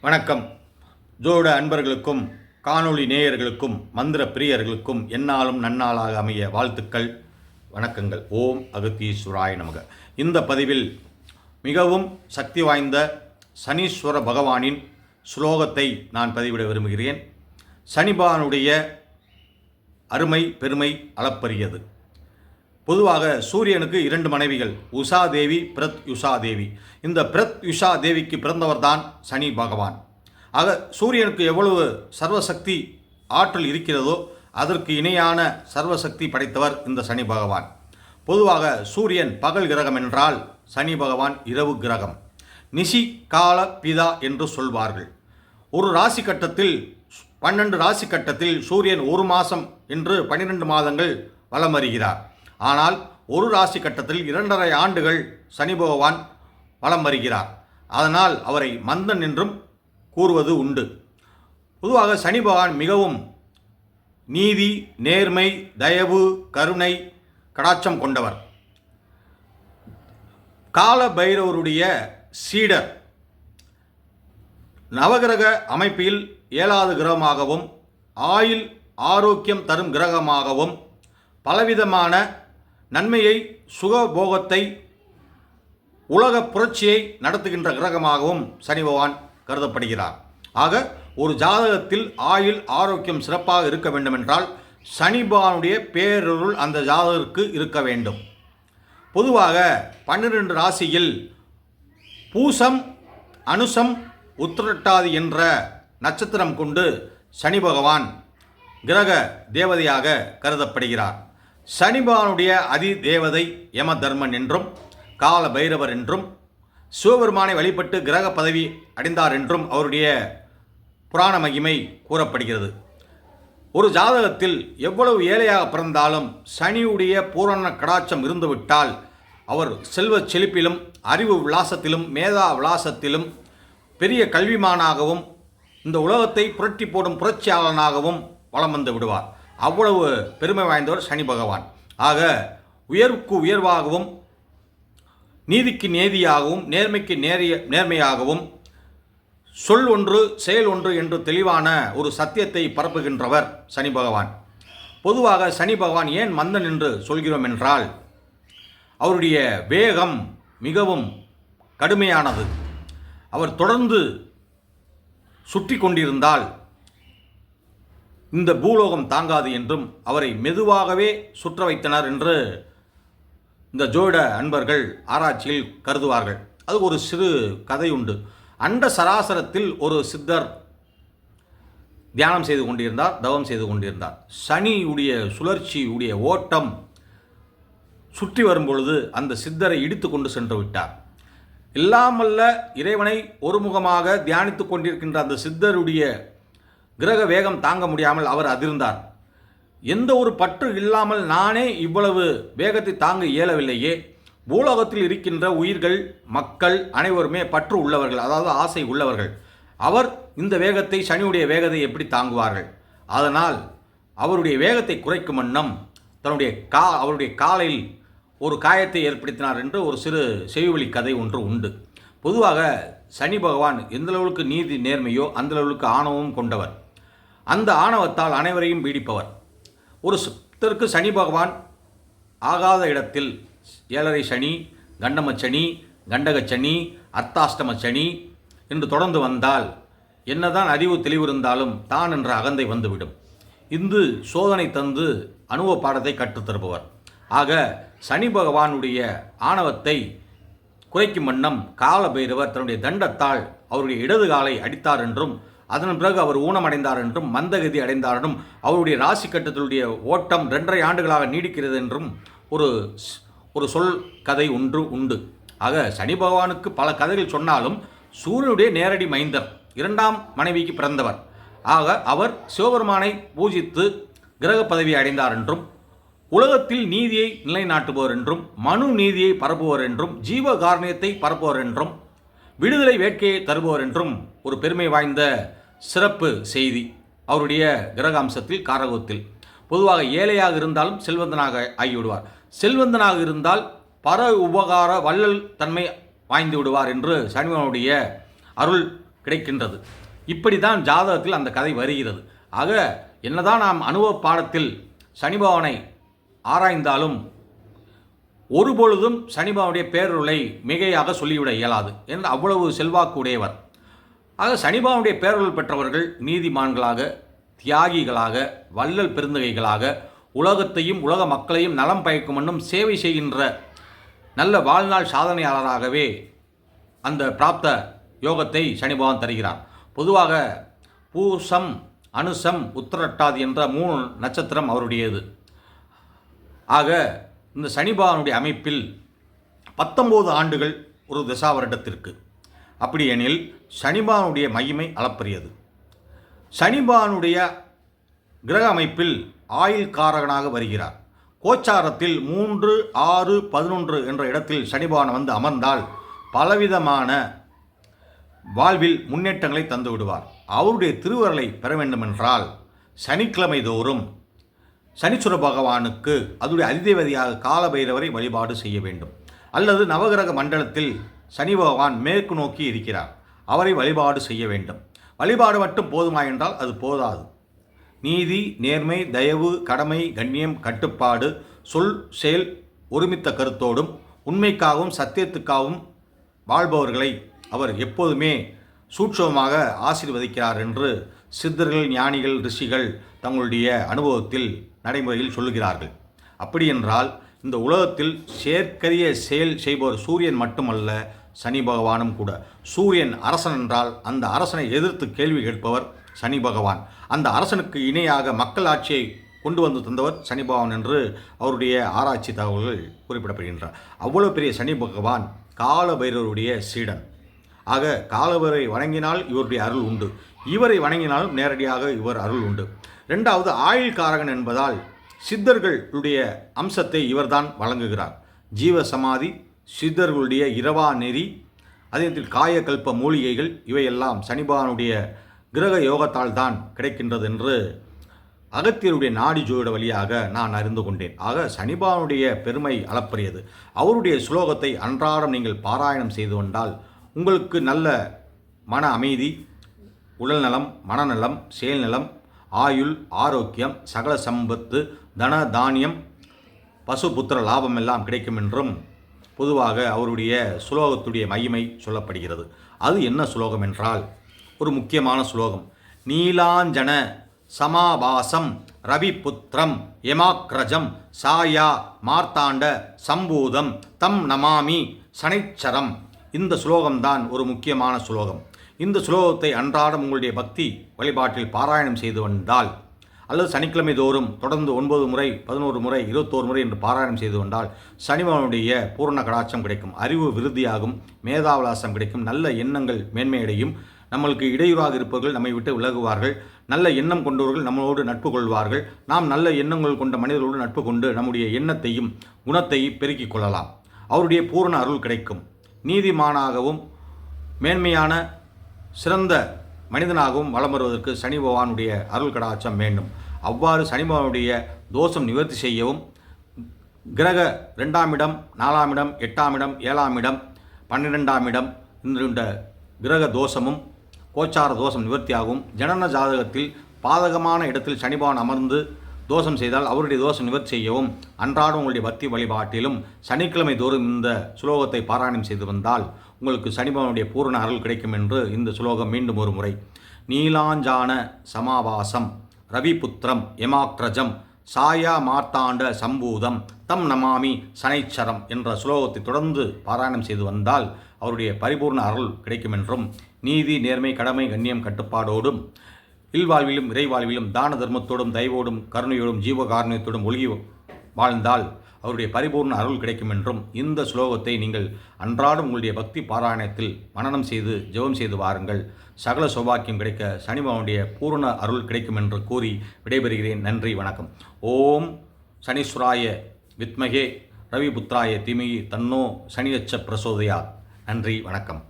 வணக்கம். ஜோட அன்பர்களுக்கும் காணொளி நேயர்களுக்கும் மந்திர பிரியர்களுக்கும் என்னாலும் நன்னாளாக அமைய வாழ்த்துக்கள் வணக்கங்கள். ஓம் அகத்தீஸ்வராய நமக. இந்த பதிவில் மிகவும் சக்தி வாய்ந்த சனீஸ்வர பகவானின் ஸ்லோகத்தை நான் பதிவிட விரும்புகிறேன். சனிபானுடைய அருமை பெருமை அளப்பரியது. பொதுவாக சூரியனுக்கு இரண்டு மனைவிகள் உஷா தேவி பிரத் யுஷா தேவி இந்த பிரத் யுஷா தேவிக்கு பிறந்தவர்தான் சனி பகவான். ஆக சூரியனுக்கு எவ்வளவு சர்வசக்தி ஆற்றல் இருக்கிறதோ அதற்கு இணையான சர்வசக்தி படைத்தவர் இந்த சனி பகவான். பொதுவாக சூரியன் பகல் கிரகம் என்றால் சனி பகவான் இரவு கிரகம். நிஷி கால பிதா என்று சொல்வார்கள். ஒரு ராசி கட்டத்தில் பன்னெண்டு ராசி கட்டத்தில் சூரியன் ஒரு மாதம் என்று பன்னிரெண்டு மாதங்கள் வலம் வருகிறார். ஆனால் ஒரு ராசி கட்டத்தில் இரண்டரை ஆண்டுகள் சனி பகவான் வலம் வருகிறார். அதனால் அவரை மந்தன் என்றும் கூறுவது உண்டு. பொதுவாக சனி பகவான் மிகவும் நீதி நேர்மை தயவு கருணை கடாட்சம் கொண்டவர். கால பைரவருடைய சீடர் நவகிரக அமைப்பில் ஏழாவது கிரகமாகவும் ஆயுள் ஆரோக்கியம் தரும் கிரகமாகவும் பலவிதமான நன்மையை சுகபோகத்தை உலக புரட்சியை நடத்துகின்ற கிரகமாகவும் சனி பகவான் கருதப்படுகிறார். ஆக ஒரு ஜாதகத்தில் ஆயுள் ஆரோக்கியம் சிறப்பாக இருக்க வேண்டுமென்றால் சனி பகவானுடைய பேரருள் அந்த ஜாதகருக்கு இருக்க வேண்டும். பொதுவாக பன்னிரெண்டு ராசியில் பூசம் அனுசம் உத்திரட்டாதி என்ற நட்சத்திரம் கொண்டு சனி பகவான் கிரக தேவதையாக கருதப்படுகிறார். சனிபானுடைய அதி தேவதை யம தர்மன் என்றும் கால பைரவர் என்றும் சிவபெருமானை வழிபட்டு கிரக பதவி அடைந்தார் என்றும் அவருடைய புராண மகிமை கூறப்படுகிறது. ஒரு ஜாதகத்தில் எவ்வளவு ஏழையாக பிறந்தாலும் சனியுடைய பூரண கடாட்சம் இருந்துவிட்டால் அவர் செல்வச் செழிப்பிலும் அறிவு விலாசத்திலும் மேதா விலாசத்திலும் பெரிய கல்விமானாகவும் இந்த உலகத்தை புரட்டி போடும் புரட்சியாளனாகவும் வலம் வந்து விடுவார். அவ்வளவு பெருமை வாய்ந்தவர் சனி பகவான். ஆக உயர்வுக்கு உயர்வாகவும் நீதிக்கு நேதியாகவும் நேர்மைக்கு நேரிய நேர்மையாகவும் சொல் ஒன்று செயல் ஒன்று என்று தெளிவான ஒரு சத்தியத்தை பரப்புகின்றவர் சனி பகவான். பொதுவாக சனி பகவான் ஏன் மந்தன் என்று சொல்கிறோம் என்றால் அவருடைய வேகம் மிகவும் கடுமையானது. அவர் தொடர்ந்து சுற்றி கொண்டிருந்தால் இந்த பூலோகம் தாங்காது என்றும் அவரை மெதுவாகவே சுற்ற வைத்தனர் என்று இந்த ஜோட அன்பர்கள் ஆராய்ச்சியில் கருதுவார்கள். அது ஒரு சிறு கதை உண்டு அண்ட சராசரத்தில் ஒரு சித்தர் தியானம் செய்து கொண்டிருந்தார் தவம் செய்து கொண்டிருந்தார். சனியுடைய சுழற்சியுடைய ஓட்டம் சுற்றி வரும்பொழுது அந்த சித்தரை இடித்து கொண்டு சென்று விட்டார். இல்லாமல்ல இறைவனை ஒருமுகமாக தியானித்து கொண்டிருக்கின்ற அந்த சித்தருடைய கிரக வேகம் தாங்க முடியாமல் அவர் அதிர்ந்தார். எந்த ஒரு பற்று இல்லாமல் நானே இவ்வளவு வேகத்தை தாங்க இயலவில்லையே. பூலோகத்தில் இருக்கின்ற உயிர்கள் மக்கள் அனைவருமே பற்று உள்ளவர்கள் அதாவது ஆசை உள்ளவர்கள். அவர் இந்த வேகத்தை சனியுடைய வேகத்தை எப்படி தாங்குவார்கள்? அதனால் அவருடைய வேகத்தை குறைக்கும் வண்ணம் தன்னுடைய கா அவருடைய காலில் ஒரு காயத்தை ஏற்படுத்தினார் என்று ஒரு சிறு செவிவழி கதை ஒன்று உண்டு. பொதுவாக சனி பகவான் எந்த அளவுக்கு நீதி நேர்மையோ அந்த அளவுக்கு ஆணவமும் கொண்டவர். அந்த ஆணவத்தால் அனைவரையும் பீடிப்பவர். ஒரு சுத்தருக்கு சனி பகவான் ஆகாத இடத்தில் ஏழரை சனி கண்டம சனி கண்டக சனி அர்த்தாஷ்டம சனி என்று தொடர்ந்து வந்தால் என்னதான் அறிவு தெளிவு இருந்தாலும் தான் என்ற அகந்தை வந்துவிடும். இந்து சோதனை தந்து அனுபவ பாடத்தை கற்றுத்தருபவர் ஆக சனி பகவானுடைய ஆணவத்தை குறைக்கும் வண்ணம் கால பைரவர் தன்னுடைய தண்டத்தால் அவருடைய இடது காலை அடித்தார் என்றும் அதன் பிறகு அவர் ஊனமடைந்தார் என்றும் மந்தகதி அடைந்தார் என்றும் அவருடைய ராசி கட்டத்தினுடைய ஓட்டம் ரெண்டரை ஆண்டுகளாக நீடிக்கிறது என்றும் ஒரு ஒரு சொல் கதை ஒன்று உண்டு. ஆக சனி பகவானுக்கு பல கதைகள் சொன்னாலும் சூரியனுடைய நேரடி மைந்தர் இரண்டாம் மனைவிக்கு பிறந்தவர். ஆக அவர் சிவபெருமானை பூஜித்து கிரக பதவி அடைந்தார் என்றும் உலகத்தில் நீதியை நிலைநாட்டுபவர் என்றும் மனு நீதியை பரப்புவர் என்றும் ஜீவ காரணியத்தை பரப்புவர் என்றும் விடுதலை வேட்கையை தருபவர் என்றும் ஒரு பெருமை வாய்ந்த சிறப்பு செய்தி அவருடைய கிரகாம்சத்தில் காரகத்தில். பொதுவாக ஏழையாக இருந்தாலும் செல்வந்தனாக ஆகிவிடுவார். செல்வந்தனாக இருந்தால் பர உபகார வள்ளல் தன்மை வாய்ந்து விடுவார் என்று சனிவனுடைய அருள் கிடைக்கின்றது. இப்படி தான் ஜாதகத்தில் அந்த கதை வருகிறது. ஆக என்னதான் நாம் அனுபவ பாடத்தில் சனிபவனை ஆராய்ந்தாலும் ஒருபொழுதும் சனிபாவுடைய பேரருளை மிகையாக சொல்லிவிட இயலாது. என்று அவ்வளவு செல்வாக்கு உடையவர். ஆக சனிபாவுடைய பேரருள் பெற்றவர்கள் நீதிமான்களாக தியாகிகளாக வள்ளல் பெருந்தகைகளாக உலகத்தையும் உலக மக்களையும் நலம் பயக்கும் என்னும் சேவை செய்கின்ற நல்ல வாழ்நாள் சாதனையாளராகவே அந்த பிராப்த யோகத்தை சனிபகவான் தருகிறார். பொதுவாக பூசம் அனுசம் உத்தரட்டாது என்ற மூணு நட்சத்திரம் அவருடையது. ஆக இந்த சனிபகவானுடைய அமைப்பில் பத்தொம்போது ஆண்டுகள் ஒரு திசா வருடத்திற்கு. அப்படி எனில் சனிபானுடைய மகிமை அளப்பரியது. சனிபானுடைய கிரக அமைப்பில் ஆயுள் காரகனாக வருகிறார். கோச்சாரத்தில் மூன்று ஆறு பதினொன்று என்ற இடத்தில் சனிபகவான் வந்து அமர்ந்தால் பலவிதமான வாழ்வில் முன்னேற்றங்களை தந்து விடுவார் அவருடைய திருவருளை பெற வேண்டுமென்றால் சனிக்கிழமை தோறும் சனீஸ்வர பகவானுக்கு அதனுடைய அதிதேவதியாக காலபைரவரை வழிபாடு செய்ய வேண்டும். அல்லது நவகிரக மண்டலத்தில் சனி பகவான் மேற்கு நோக்கி இருக்கிறார். அவரை வழிபாடு செய்ய வேண்டும். வழிபாடு மட்டும் போதுமா என்றால் அது போதாது. நீதி நேர்மை தயவு கடமை கண்ணியம் கட்டுப்பாடு சொல் செயல் ஒருமித்த கருத்தோடும் உண்மைக்காகவும் சத்தியத்துக்காகவும் வாழ்பவர்களை அவர் எப்போதுமே சூட்சமாக ஆசீர்வதிக்கிறார் என்று சித்தர்கள் ஞானிகள் ரிஷிகள் தங்களுடைய அனுபவத்தில் நடைமுறையில் சொல்லுகிறார்கள். அப்படி என்றால் இந்த உலகத்தில் செயற்கரிய செயல் செய்பவர் சூரியன் மட்டுமல்ல சனி பகவானும் கூட. சூரியன் அரசன் என்றால் அந்த அரசனை எதிர்த்து கேள்வி கேட்பவர் சனி பகவான். அந்த அரசனுக்கு இணையாக மக்கள் ஆட்சியை கொண்டு வந்து தந்தவர் சனி பகவான் என்று அவருடைய ஆராய்ச்சி தகவல்கள் குறிப்பிடப்படுகின்றன. அவ்வளோ பெரிய சனி பகவான் கால பைரவருடைய சீடன். ஆக காலவரை வணங்கினால் இவருடைய அருள் உண்டு. இவரை வணங்கினாலும் நேரடியாக இவர் அருள் உண்டு. ரெண்டாவது ஆயுள் காரகன் என்பதால் சித்தர்களுடைய அம்சத்தை இவர்தான் வழங்குகிறார். ஜீவ சமாதி சித்தர்களுடைய இரவா நெறி அதே காயக்கல்ப மூலிகைகள் இவையெல்லாம் சனிபானுடைய கிரக யோகத்தால் தான் கிடைக்கின்றது என்று அகத்தியருடைய நாடி ஜோட வழியாக நான் அறிந்து கொண்டேன். ஆக சனிபானுடைய பெருமை அளப்பரியது. அவருடைய சுலோகத்தை அன்றாடம் நீங்கள் பாராயணம் செய்து கொண்டால் உங்களுக்கு நல்ல மன அமைதி உடல் நலம் மனநலம் செயல்நலம் ஆயுள் ஆரோக்கியம் சகல சம்பத்து தன தானியம் பசு புத்திர லாபம் எல்லாம் கிடைக்கும் என்றும் பொதுவாக அவருடைய சுலோகத்துடைய மகிமை சொல்லப்படுகிறது. அது என்ன சுலோகம் என்றால் ஒரு முக்கியமான சுலோகம். நீலாஞ்சன சமாபாசம் ரவிபுத்திரம் யமாக்ரஜம் சாயா மார்த்தாண்ட சம்பூதம் தம் நமாமி சனைச்சரம். இந்த ஸ்லோகம்தான் ஒரு முக்கியமான சுலோகம். இந்த ஸ்லோகத்தை அன்றாடம் உங்களுடைய பக்தி வழிபாட்டில் பாராயணம் செய்து வந்தால் அல்லது சனிக்கிழமை தோறும் தொடர்ந்து ஒன்பது முறை பதினோரு முறை இருபத்தோரு முறை என்று பாராயணம் செய்து கொண்டால் சனிமனுடைய பூர்ண கடாட்சம் கிடைக்கும் அறிவு விருத்தியாகும் மேதாவிலாசம் கிடைக்கும் நல்ல எண்ணங்கள் மேன்மையடையும் நம்மளுக்கு இடையூறாக இருப்பவர்கள் நம்மை விட்டு விலகுவார்கள் நல்ல எண்ணம் கொண்டவர்கள் நம்மளோடு நட்பு கொள்வார்கள் நாம் நல்ல எண்ணங்கள் கொண்ட மனிதர்களோடு நட்பு கொண்டு நம்முடைய எண்ணத்தையும் குணத்தையும் பெருக்கிக் கொள்ளலாம். அவருடைய பூரண அருள் கிடைக்கும். நீதிமானாகவும் மேன்மையான சிறந்த மனிதனாகவும் வளம் வருவதற்கு சனி பகவானுடைய அருள் கடாச்சம் வேண்டும். அவ்வாறு சனி பகவானுடைய தோஷம் நிவர்த்தி செய்யவும் கிரக ரெண்டாம் இடம் நாலாம் இடம் எட்டாம் இடம் ஏழாம் இடம் பன்னிரெண்டாம் இடம் என்கின்ற கிரக தோஷமும் கோச்சார தோஷம் நிவர்த்தியாகவும் ஜனன ஜாதகத்தில் பாதகமான இடத்தில் சனிபவன் அமர்ந்து தோஷம் செய்தால் அவருடைய தோஷம் நிவர்த்தி செய்யவும். அன்றாடம் உங்களுடைய பக்தி வழிபாட்டிலும் சனிக்கிழமை தோறும் இந்த சுலோகத்தை பாராயணம் செய்து வந்தால் உங்களுக்கு சனிபவனுடைய பூரண அருள் கிடைக்கும் என்று இந்த சுலோகம் மீண்டும் ஒரு முறை. நீலாஞ்சான சமாவாசம் ரவிபுத்திரம் எமாக்ரஜம் சாயா மார்த்தாண்ட சம்பூதம் தம் நமாமி சனைச்சரம் என்ற சுலோகத்தை தொடர்ந்து பாராயணம் செய்து வந்தால் அவருடைய பரிபூர்ண அருள் கிடைக்கும் என்றும் நீதி நேர்மை கடமை கண்ணியம் கட்டுப்பாடோடும் இல்வாழ்விலும் இறைவாழ்விலும் தான தர்மத்தோடும் தயவோடும் கருணையோடும் ஜீவகாருண்யத்தோடும் ஒழுகி வாழ்ந்தால் அவருடைய பரிபூர்ண அருள் கிடைக்கும் என்றும் இந்த ஸ்லோகத்தை நீங்கள் அன்றாடம் உங்களுடைய பக்தி பாராயணத்தில் மனனம் செய்து ஜெபம் செய்து வாருங்கள். சகல சௌபாக்கியம் கிடைக்க சனிபவனுடைய பூர்ண அருள் கிடைக்கும் என்று கூறி விடைபெறுகிறேன். நன்றி வணக்கம். ஓம் சனீஸ்வராய வித்மகே ரவிபுத்ராய திமிகி தன்னோ சனியச்ச பிரசோதயா. நன்றி வணக்கம்.